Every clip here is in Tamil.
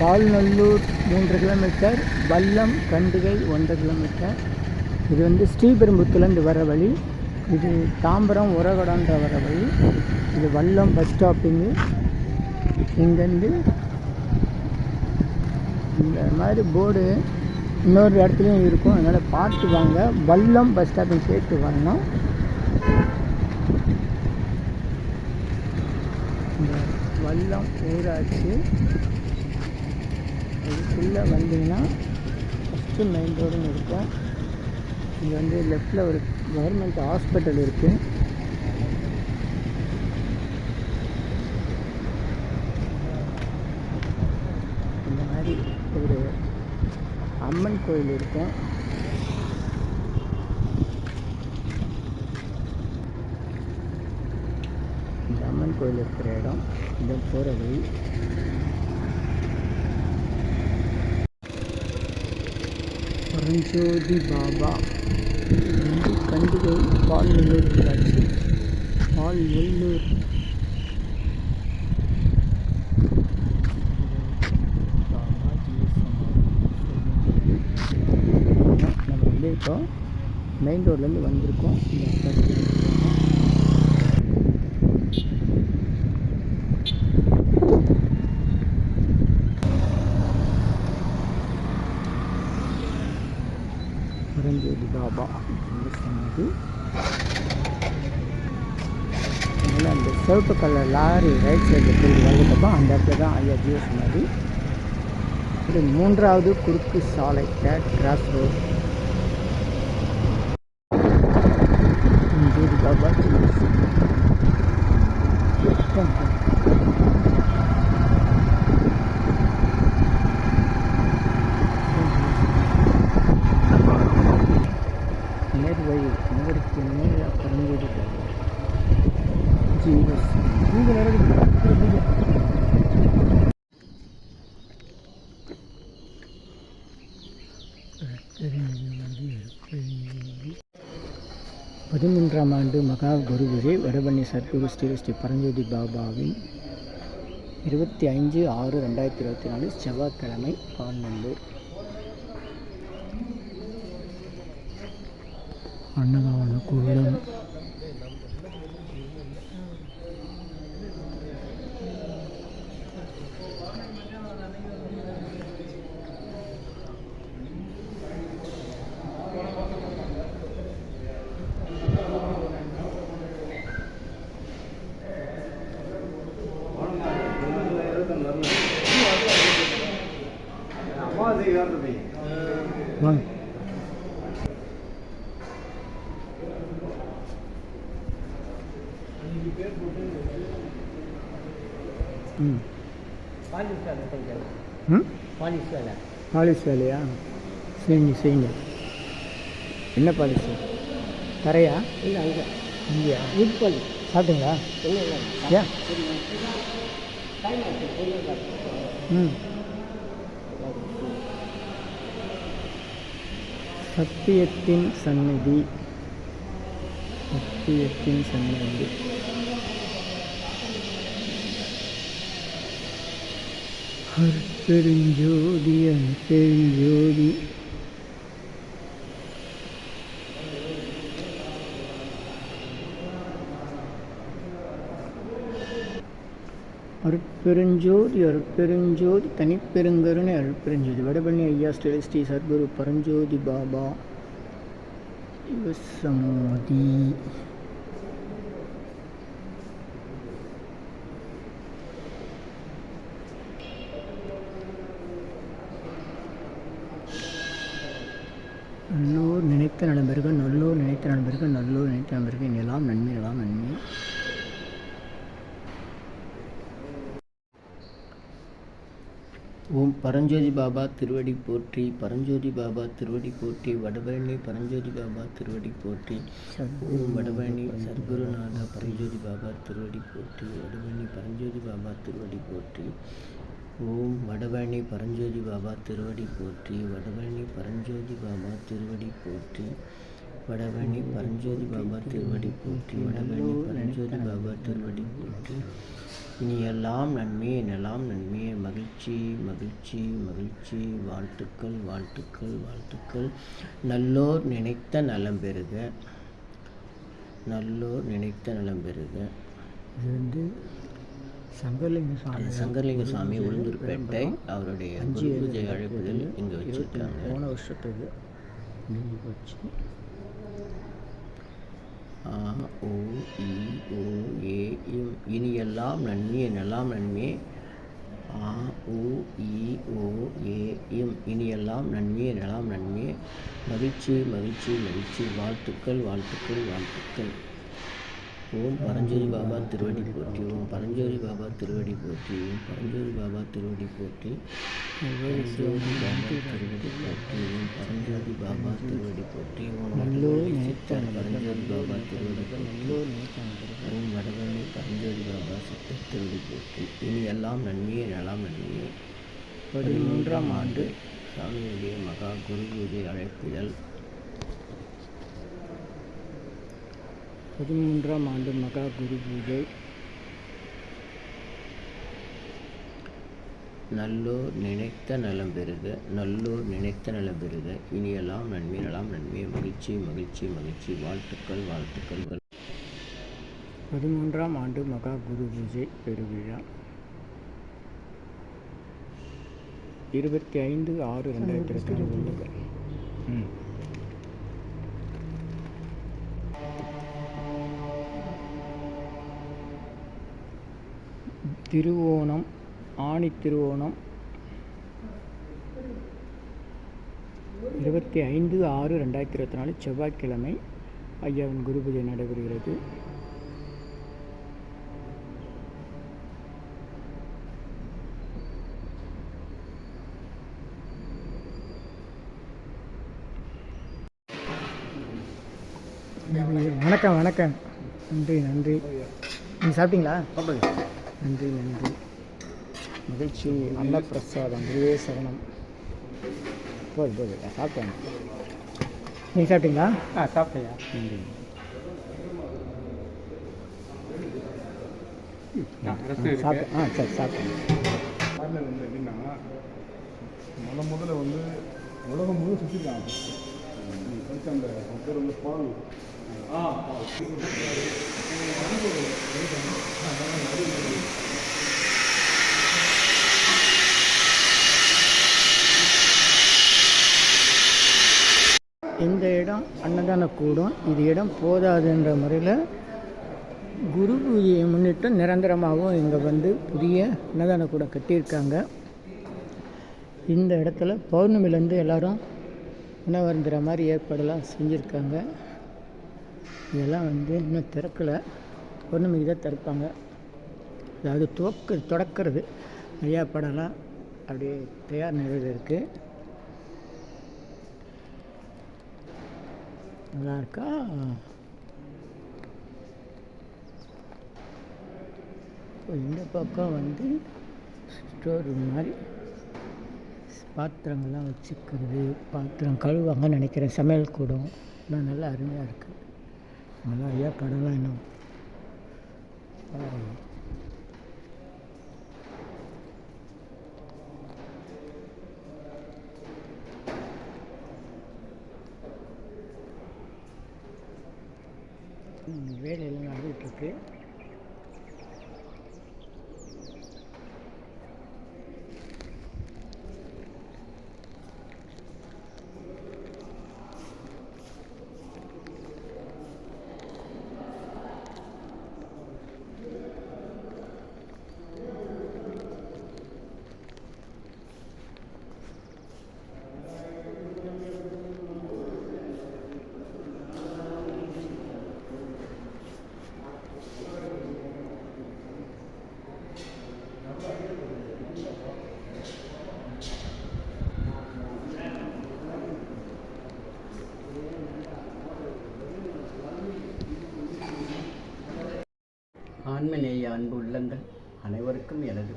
பால்நல்லூர் மூன்று கிலோமீட்டர் வல்லம் கண்டிகை ஒன்றரை கிலோமீட்டர். இது வந்து ஸ்ரீபெரும்புத்துலேருந்து வர வழி. இது தாம்பரம் உரகடன்ற வர வழி. இது வல்லம் பஸ் ஸ்டாப்பிங்கு இங்கேருந்து இந்த மாதிரி போர்டு இன்னொரு இடத்துலையும் இருக்கும். அதனால் பார்த்து வாங்க. வல்லம் பஸ் ஸ்டாப்பிங் சேர்த்து வரணும். இந்த வல்லம் ஊராட்சி. இதுக்குள்ளே வந்தீங்கன்னா ஃபஸ்ட்டு மெயின் ரோடுன்னு இருக்கும். இங்கே வந்து லெஃப்டில் ஒரு கவர்மெண்ட் ஹாஸ்பிட்டல் இருக்குது இந்த மாதிரி ஒரு அம்மன் கோயில் இருக்கும். இந்த அம்மன் கோயில் இருக்கிற இடம். இந்த போகிற வழி. பஞ்சோதி பாபா. வந்து பால் நெல்லூர் ஊராட்சி பால் நெல்லூர் நம்ம வந்து இப்போ மெயின் ரோட்லேருந்து வந்திருக்கோம். இந்த இடத்துக்கு பாபா அப்படின்னு சொன்னது அதனால் அந்த சிவப்பு கலர் லாரி ரைட் சைடில் திரும்பி வந்தப்போ அந்த இடத்துல தான் ஐயா ஜிஎஸ் சொன்னது இது மூன்றாவது குறுக்கு சாலை third cross road Paranjothi Baba ஜியோஸ். நேர்வழி நகருக்கு நேராக பரஞ்சோதி பாபா ஜீவஸ் நீங்கள் நேரம் பதிமூன்றாம் மகா குருகுரு வடபண்ணி சத்குரு ஸ்ரீ ஸ்ரீ பரஞ்சோதி பாபாவின் இருபத்தி ஐந்து ஆறு ரெண்டாயிரத்தி இருபத்தி நாலு செவ்வாய்க்கிழமை பால்நல்லூர் அன்னதான கூடம் வாங்க ம் பாலிஷ் ம்? பாலிஷ் வேலை பாலிஷ் வேலையா சரிங்க. செய்யுங்க என்ன பாலிஷ் தரையா? இல்லை அங்கே இங்கேயா வீட்டு பாலிஷ் சாப்பிட்டீங்களா? ஏன் ம். சத்தியத்தின் சந்நிதி. சத்தியத்தின் சந்நிதி. அற்பெருஞ்சோதி அற்பெருஞ்சோதி அருட்பெருஞ்சோதி அருட்பெருஞ்சோதி தனிப்பெருங்கருணை அருட்பெருஞ்சோதி வடபழனி ஐயா ஸ்ரீ ஸ்ரீ சத்குரு பரஞ்சோதி பாபா. சிவசமாதி. நினைத்த நலம்பெருக நல்லோர் நினைத்த நலம்பெருக நல்லோர் நினைத்த நலம்பெருக எல்லாம் நன்மை எல்லாம் நன்மை. ஓம் பரஞ்சோதி பாபா திருவடி போற்றி பரஞ்சோதி பாபா திருவடி போற்றி வடபழனி பரஞ்சோதி பாபா திருவடி போற்றி. ஓம் வடபழனி சர்க்குருநாதா பரஞ்சோதி பாபா திருவடி போற்றி வடபழனி பரஞ்சோதி பாபா திருவடி போற்றி. ஓம் வடபழனி பரஞ்சோதி பாபா திருவடி போற்றி வடபழனி பரஞ்சோதி பாபா திருவடி போற்றி வடபழனி பரஞ்சோதி பாபா திருவடி போற்றி வடபழனி பரஞ்சோதி பாபா திருவடி போற்றி. இனி எல்லாம் நன்மையே எல்லாம் நன்மையே மகிழ்ச்சி மகிழ்ச்சி மகிழ்ச்சி. வாழ்த்துக்கள் வாழ்த்துக்கள் வாழ்த்துக்கள். நல்லோர் நினைத்த நலம் பெறுக. நல்லோர் நினைத்த நலம் பெறுக. இது வந்து சங்கரலிங்க சுவாமி சங்கரலிங்க சுவாமி உளுந்தூர்பேட்டை அவருடைய குரு பூஜை அழைப்புதல் இங்கே வச்சுருக்காங்க. போன வருஷத்துக்கு நீங்கள் வச்சு ஆ ஓ இ ஓ ஏ இம் இனியெல்லாம் நன்மையே நெல்லாம் நன்மையே ஆ உ இ ஓ ஏ இம் இனியெல்லாம் நன்மையே நெல்லாம் நன்மையே மகிழ்ச்சி மகிழ்ச்சி மகிழ்ச்சி. வாழ்த்துக்கள் வாழ்த்துக்கள் வாழ்த்துக்கள். ஓம் பரஞ்சோதி பாபா திருவடி போற்றி ஓம் பரஞ்சோதி பாபா திருவடி போற்றி ஓம் பரஞ்சோதி பாபா திருவடி போற்றி பரஞ்சோதி பாபா திருவடி போற்றி ஓம் பரஞ்சோதி பாபா திருவடி போற்றி ஓம் பரஞ்சோதி பாபா திருவடி போற்றி ஓம் வடவழி பரஞ்சோதி பாபா சித்தர் திருவடி போற்றி. இனி எல்லாம் நன்மையே நலாம் நன்மையே. பதிமூன்றாம் ஆண்டு சாமியுடைய மகா குரு பூஜை அழைப்புதல் பதிமூன்றாம் ஆண்டு மகா குரு பூஜை. நல்லோர் நினைத்த நலம் பெறுக நல்லோர் நினைத்த நலம் பெறுக. இனியெல்லாம் நன்மை நலாம் நன்மை. மகிழ்ச்சி மகிழ்ச்சி மகிழ்ச்சி. வாழ்த்துக்கள் வாழ்த்துக்கள். பதிமூன்றாம் ஆண்டு மகா குரு பூஜை பெருவிழா. இருபத்தி ஐந்து ஆறு ரெண்டாயிரத்தி இருபத்தி ம். திருவோணம் ஆணி திருவோணம். இருபத்தி ஐந்து ஆறு ரெண்டாயிரத்தி இருபத்தி நாலு செவ்வாய்க்கிழமை ஐயாவின் குரு பூஜை நடைபெறுகிறது. வணக்கம் வணக்கம். நன்றி நன்றி. நீங்கள் சாப்பிட்டீங்களா? நன்றி நன்றி. மகிழ்ச்சி அன்னப்பிரசாதம் குருவே சரணம். போது போது சாப்பிட்டேன். நீங்கள் சாப்பிட்டீங்களா? ஆ சாப்பிட்டேயா நன்றி. சாப்பிட்டேன். ஆ சரி சாப்பிட்டேன். வந்து எப்படின்னா முத முதல்ல வந்து உலகம் முழு சுற்றிருக்காங்க நீ படித்த அந்த பால் இந்த இடம் அன்னதான கூடும். இது இடம் போதாதுன்ற முறையில் குரு பூஜையை முன்னிட்டு நிரந்தரமாகவும் இங்கே வந்து புதிய அன்னதான கூடம் கட்டியிருக்காங்க. இந்த இடத்துல பௌர்ணமிலேருந்து எல்லாரும் உணவருந்துற மாதிரி ஏற்பாடெல்லாம் செஞ்சுருக்காங்க. இதெல்லாம் வந்து இன்னும் திறக்கலை. பௌர்ணமிக்கு தான் திறப்பாங்க. அதாவது துவக்க தொடக்கிறது. நிறையா படம்லாம் அப்படியே தயார் நிலையில் இருக்குது நல்லா இருக்கா? இப்போ இந்த பக்கம் வந்து ஸ்டோர் ரூம் மாதிரி பாத்திரங்கள்லாம் வச்சுக்கிறது பாத்திரம் கழுவாங்கன்னு நினைக்கிறேன். சமையல் கூடம். எல்லாம் நல்லா அருமையாக இருக்குது அதெல்லாம் ஐயா படம்லாம் இன்னும் வேலையெல்லாம் நடந்துகிட்ருக்கு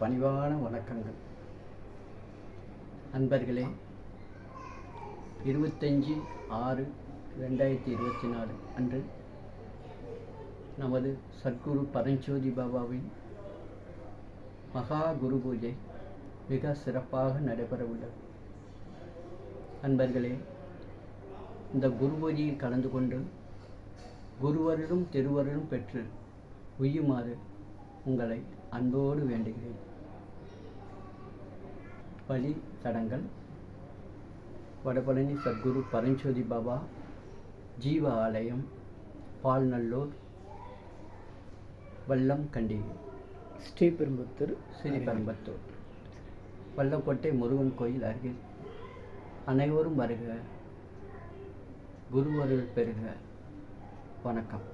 பணிவான வணக்கங்கள். அன்பர்களே இருபத்தஞ்சி ஆறு ரெண்டாயிரத்தி இருபத்தி நாலு அன்று நமது சத்குரு பரஞ்சோதி பாபாவின் மகா குரு பூஜை மிக சிறப்பாக நடைபெற உள்ளது. அன்பர்களே இந்த குரு பூஜையில் கலந்து கொண்டு குருவருளும் திருவருளும் பெற்று உய்யுமாறு உங்களை அன்போடு வேண்டுகிறேன். வழி தடங்கள். வடபழனி சத்குரு பரஞ்சோதி பாபா ஜீவ ஆலயம் பால்நல்லூர் வல்லம் கண்டி ஸ்ரீபெரும்புத்தூர் ஸ்ரீபெரும்பத்தூர். வல்லக்கோட்டை முருகன் கோயில் அருகில் அனைவரும் வருக. குருவருள் பெறுக வணக்கம்.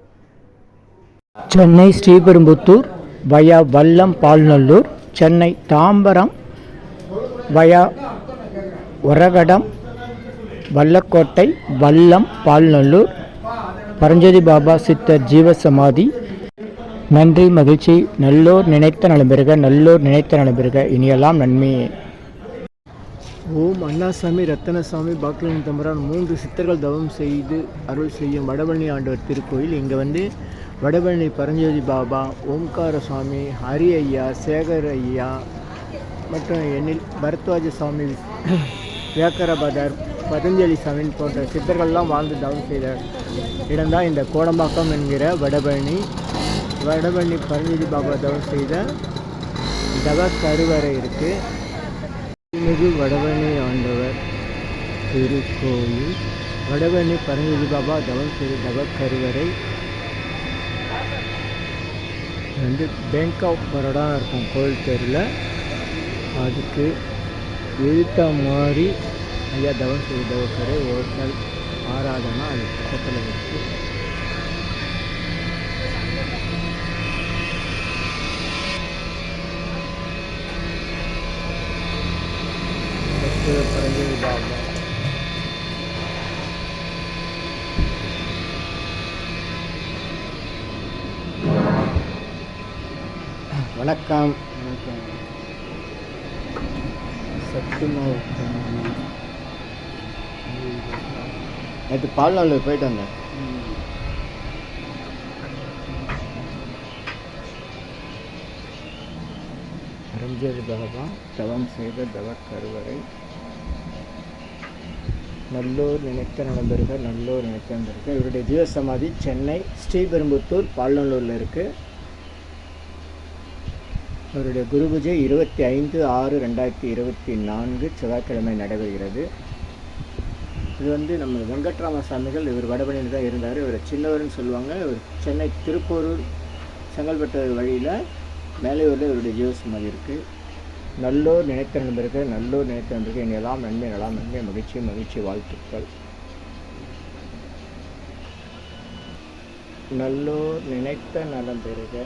சென்னை ஸ்ரீபெரும்புத்தூர் வயா வல்லம் பால்நல்லூர் சென்னை தாம்பரம் வயா ஒரகடம் வல்லக்கோட்டை வல்லம் பால்நல்லூர் பரஞ்சோதி பாபா சித்தர் ஜீவசமாதி. நன்றி மகிழ்ச்சி. நல்லோர் நினைத்த நலம்பெறுக நல்லோர் நினைத்த நலம்பெறுக இனியெல்லாம் நன்மையே ஓம் அண்ணாசாமி ரத்தனசாமி பாக்கியன் தம்பரான் மூன்று சித்தர்கள் தவம் செய்து அருள் செய்யும் வடபழனி ஆண்டவர் திருக்கோயில். இங்கே வந்து வடபழனி பரஞ்சோதி பாபா ஓம்கார சுவாமி ஹரி ஐயா சேகர் ஐயா மற்றும் எண்ணில் பரத்வாஜ சுவாமி வியாக்கரபதர் பதஞ்சலி சாமி போன்ற சித்தர்கள்லாம் வாழ்ந்து தவம் செய்த இடம்தான் இந்த கோடம்பாக்கம் என்கிற வடபழனி. வடபழனி பரஞ்சலி பாபா தவம் செய்த தவ கருவறை இருக்குது மிகு வடபழனி ஆண்டவர் திருக்கோயில். வடபழனி பரஞ்சலி பாபா தவம் செய்த தவ கருவறை. வந்து பேங்க் ஆஃப் பரோடா இருக்கும் கோயில் தெருவில் அதுக்கு எழுத்த மாதிரி ஐயா தவம் செய்த தவக்கரை ஹோட்டல் ஆராதனா அது பக்கத்தில் இருக்குது வணக்கம். நேற்று பால்நாள் போயிட்டு வந்தேன். பாபா தவம் செய்த தவ கருவறை நல்லூர் நினைத்த நண்பருக நல்லூர் நினைத்த நண்பருக இவருடைய ஜீவசமாதி சென்னை ஸ்ரீபெரும்புத்தூர் பால்நல்லூரில் இருக்குது அவருடைய குரு பூஜை இருபத்தி ஐந்து ஆறு ரெண்டாயிரத்தி இருபத்தி நான்கு செவ்வாய்க்கிழமை நடைபெறுகிறது. இது வந்து நம்ம வெங்கட்ராம சாமிகள் இவர் வடபணியில் தான் இருந்தார். இவர் சின்னவர்னு சொல்லுவாங்க. இவர் சென்னை திருப்போரூர் செங்கல்பட்டு வழியில் மேலையூரில் இவருடைய ஜீவசமாதி இருக்குது நல்லோர் நினைத்த நண்பருக்கு நல்லோர் நினைத்த நண்பருக்கு என் எல்லாம் நன்மை நலாம் நன்மை மகிழ்ச்சி மகிழ்ச்சி வாழ்த்துக்கள். நல்லோர் நினைத்த நலம் பெறுக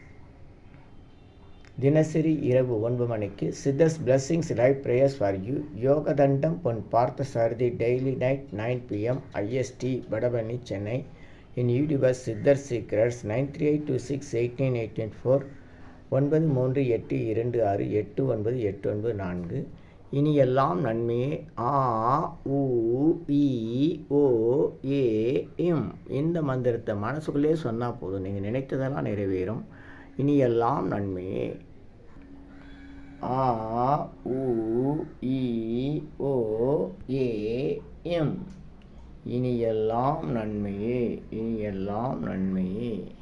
தினசரி இரவு ஒன்பது மணிக்கு siddhars blessings live prayers for you Yogathandam Pon Partha Sarathy daily night nine PM IST Vadapalani Chennai in YouTubers சித்தர் secrets nine three eight two six eighteen eighteen four ஒன்பது மூன்று எட்டு இரண்டு ஆறு எட்டு ஒன்பது எட்டு ஒன்பது நான்கு. இனி எல்லாம் நன்மையே. ஆ உ இ ஓ ஏ இந்த மந்திரத்தை மனசுக்குள்ளே சொன்னால் போதும். நீங்கள் நினைத்ததெல்லாம் நிறைவேறும். இனி எல்லாம் நன்மையே. ஆ உ இ ஓ ஏ எம். இனியெல்லாம் நன்மையே இனியெல்லாம் நன்மையே.